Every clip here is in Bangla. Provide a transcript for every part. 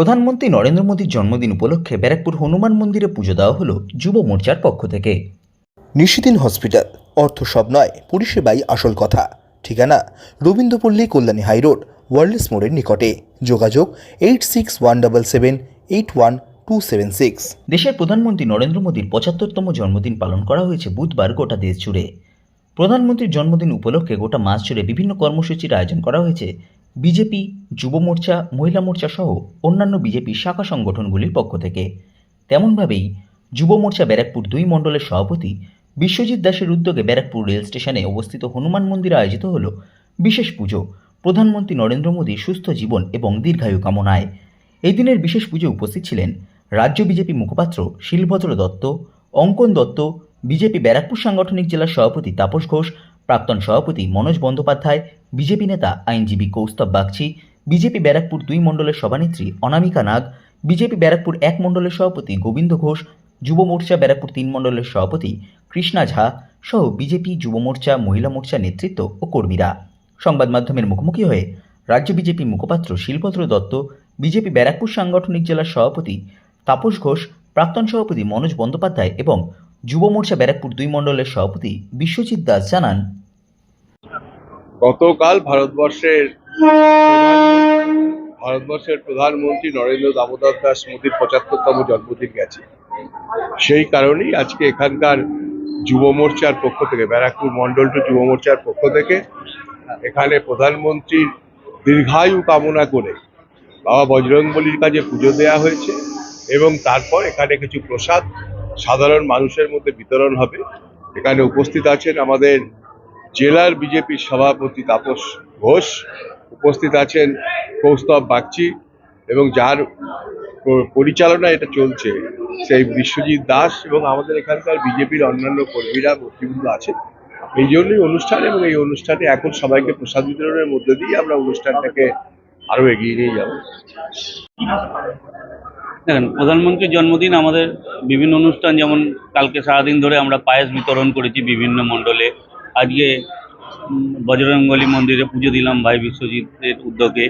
প্রধানমন্ত্রী নরেন্দ্র মোদীর জন্মদিন উপলক্ষে ব্যারাকপুর হনুমান মন্দিরে পুজো দেওয়া হলো যুব মোর্চার পক্ষ থেকে। নিশিদিন হসপিটাল অর্থ সব নয় পরিষেবাই আসল কথা। ঠিকানা রবীন্দ্রপল্লী কল্যাণী হাইরোড ওয়ার্ল্ডস মোড়ের নিকটে। যোগাযোগ eight six one double seven eight one two seven six. দেশের প্রধানমন্ত্রী নরেন্দ্র মোদীর পঁচাত্তরতম জন্মদিন পালন করা হয়েছে বুধবার গোটা দেশ জুড়ে। প্রধানমন্ত্রীর জন্মদিন উপলক্ষে গোটা মাস জুড়ে বিভিন্ন কর্মসূচির আয়োজন করা হয়েছে। বিজেপি, যুব মোর্চা, মহিলা মোর্চা সহ অন্যান্য বিজেপি শাখা সংগঠনগুলির পক্ষ থেকে। তেমনভাবেই যুব মোর্চা ব্যারাকপুর দুই মণ্ডলের সভাপতি বিশ্বজিৎ দাসের উদ্যোগে ব্যারাকপুর রেল স্টেশনে অবস্থিত হনুমান মন্দিরে আয়োজিত হল বিশেষ পুজো। প্রধানমন্ত্রী নরেন্দ্র মোদীর সুস্থ জীবন এবং দীর্ঘায়ু কামনায়। এই দিনের বিশেষ পুজো উপস্থিত ছিলেন রাজ্য বিজেপি মুখপাত্র শিলভদ্র দত্ত, অঙ্কন দত্ত, বিজেপি ব্যারাকপুর সাংগঠনিক জেলার সভাপতি তাপস ঘোষ, প্রাক্তন সভাপতি মনোজ বন্দ্যোপাধ্যায় বিজেপি নেতা আইনজীবী কৌস্তব বাগচি, বিজেপি ব্যারাকপুর দুই মণ্ডলের সভানেত্রী অনামিকা নাগ, বিজেপি ব্যারাকপুর এক মণ্ডলের সভাপতি গোবিন্দ ঘোষ, যুব মোর্চা ব্যারাকপুর তিন মণ্ডলের সভাপতি কৃষ্ণা ঝা সহ বিজেপি যুব মোর্চা, মহিলা মোর্চা নেতৃত্ব ও কর্মীরা। সংবাদ মাধ্যমের মুখোমুখি হয়ে রাজ্য বিজেপি মুখপাত্র শিলভদ্র দত্ত, বিজেপি ব্যারাকপুর সাংগঠনিক জেলার সভাপতি তাপস ঘোষ, প্রাক্তন সভাপতি মনোজ বন্দ্যোপাধ্যায় এবং যুব মোর্চা ব্যারাকপুর দুই মণ্ডলের সভাপতি বিশ্বজিৎ দাস জানান গতকাল ভারতবর্ষের ভারতবর্ষের প্রধানমন্ত্রী নরেন্দ্র দামোদর দাস মোদীর পঁচাত্তরতম জন্মদিন গেছে। সেই কারণেই আজকে এখানকার যুব মোর্চার পক্ষ থেকে, ব্যারাকপুর মন্ডল টু যুব মোর্চার পক্ষ থেকে এখানে প্রধানমন্ত্রীর দীর্ঘায়ু কামনা করে বাবা বজরংবলির কাছে পুজো দেওয়া হয়েছে এবং তারপর এখানে কিছু প্রসাদ সাধারণ মানুষের মধ্যে বিতরণ হবে। এখানে উপস্থিত আছেন আমাদের জেলার বিজেপির সভাপতি তাপস ঘোষ, উপস্থিত আছেন কৌস্তব বাগচি এবং যার পরিচালনা এটা চলছে। সেই বিশ্বজিৎ দাস এবং আমাদের এখানকার বিজেপির অন্যান্য কর্মীরা নেতৃবৃন্দ আছে এই জন্যই অনুষ্ঠান এবং এই অনুষ্ঠানে এখন সবাইকে প্রসাদ বিতরণের মধ্যে দিয়ে আমরা অনুষ্ঠানটাকে আরও এগিয়ে নিয়ে যাব। দেখেন, প্রধানমন্ত্রীর জন্মদিন আমাদের বিভিন্ন অনুষ্ঠান, যেমন কালকে সারাদিন ধরে আমরা পায়েস বিতরণ করেছি বিভিন্ন মণ্ডলে। আজকে বজরঙ্গলী মন্দিরে পুজো দিলাম ভাই বিশ্বজিতের উদ্যোগে।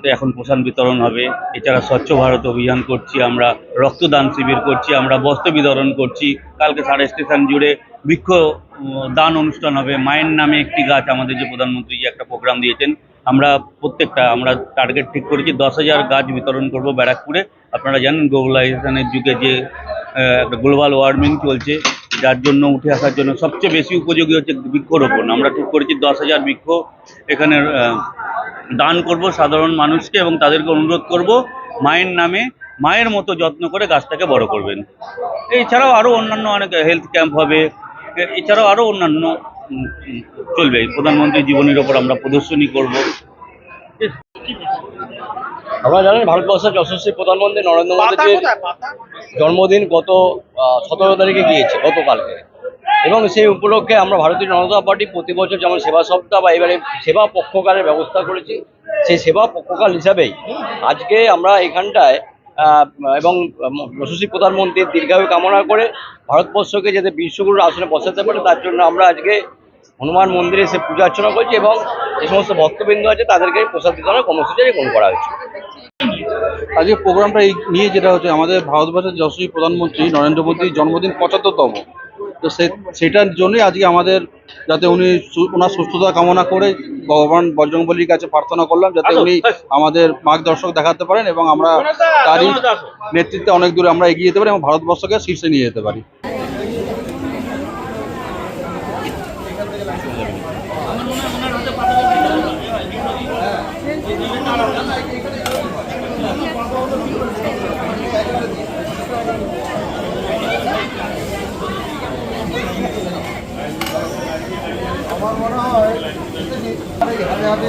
তো এখন প্রসাদ বিতরণ হবে। এছাড়া স্বচ্ছ ভারত অভিযান করছি আমরা, রক্তদান শিবির করছি, আমরা বস্ত্র বিতরণ করছি। কালকে সারা স্টেশন জুড়ে বৃক্ষ দান অনুষ্ঠান হবে। মায়ের নামে একটি গাছ আমাদের যে প্রধানমন্ত্রী যে একটা প্রোগ্রাম দিয়েছেন। আমরা প্রত্যেকটা, আমরা টার্গেট ঠিক করেছি। দশ হাজার গাছ বিতরণ করব ব্যারাকপুরে। আপনারা জানেন গ্লোবালাইজেশনের যুগে যে একটা গ্লোবাল ওয়ার্মিং চলছে যার জন্য উঠে আসার জন্য সবচেয়ে বেশি উপযোগী হচ্ছে বৃক্ষরোপণ। আমরা ঠিক করেছি দশ হাজার বৃক্ষ এখানে দান করব সাধারণ মানুষকে এবং তাদেরকে অনুরোধ করব মায়ের নামে মায়ের মতো যত্ন করে গাছটাকে বড় করবেন। এছাড়াও আরও অন্যান্য অনেক হেলথ ক্যাম্প হবে। এছাড়াও আরও অন্যান্য চলবে। প্রধানমন্ত্রীর জীবনীর ওপর আমরা প্রদর্শনী করব। আপনারা জানেন ভারতবর্ষের যশস্বী প্রধানমন্ত্রী নরেন্দ্র মোদীজির জন্মদিন গত সতেরো তারিখে গিয়েছে গতকালকে। এবং সেই উপলক্ষে আমরা ভারতীয় জনতা পার্টি প্রতি বছর যেমন সেবা সপ্তাহ বা এবারে সেবা পক্ষকারের ব্যবস্থা করেছি সেই সেবা পক্ষকাল হিসাবেই আজকে আমরা এখানটায় এবং যশস্বী প্রধানমন্ত্রীর দীর্ঘায়ু কামনা করে ভারতবর্ষকে যাতে বিশ্বগুরুর আসনে বসাতে পারে তার জন্য আমরা আজকে হনুমান মন্দিরে এসে পূজা অর্চনা করছি এবং যে সমস্ত ভক্তবৃন্দ আছে তাদেরকে প্রসাদ বিতরণের কর্মসূচি গ্রহণ করা হয়েছে। আজকে প্রোগ্রামটা এই নিয়ে যেটা হচ্ছে আমাদের ভারতবর্ষের যশস্বী প্রধানমন্ত্রী নরেন্দ্র মোদীর জন্মদিন পঁচাত্তরতম। তো সে সেটার জন্যই আজকে আমাদের যাতে উনি ওনার সুস্থতা কামনা করে ভগবান বজরংবলির কাছে প্রার্থনা করলাম যাতে উনি আমাদের মার্গদর্শক দেখাতে পারেন এবং আমরা তারই নেতৃত্বে অনেক দূরে আমরা এগিয়ে যেতে পারি এবং ভারতবর্ষকে শীর্ষে নিয়ে যেতে পারি। আমার মনে হয় হাতে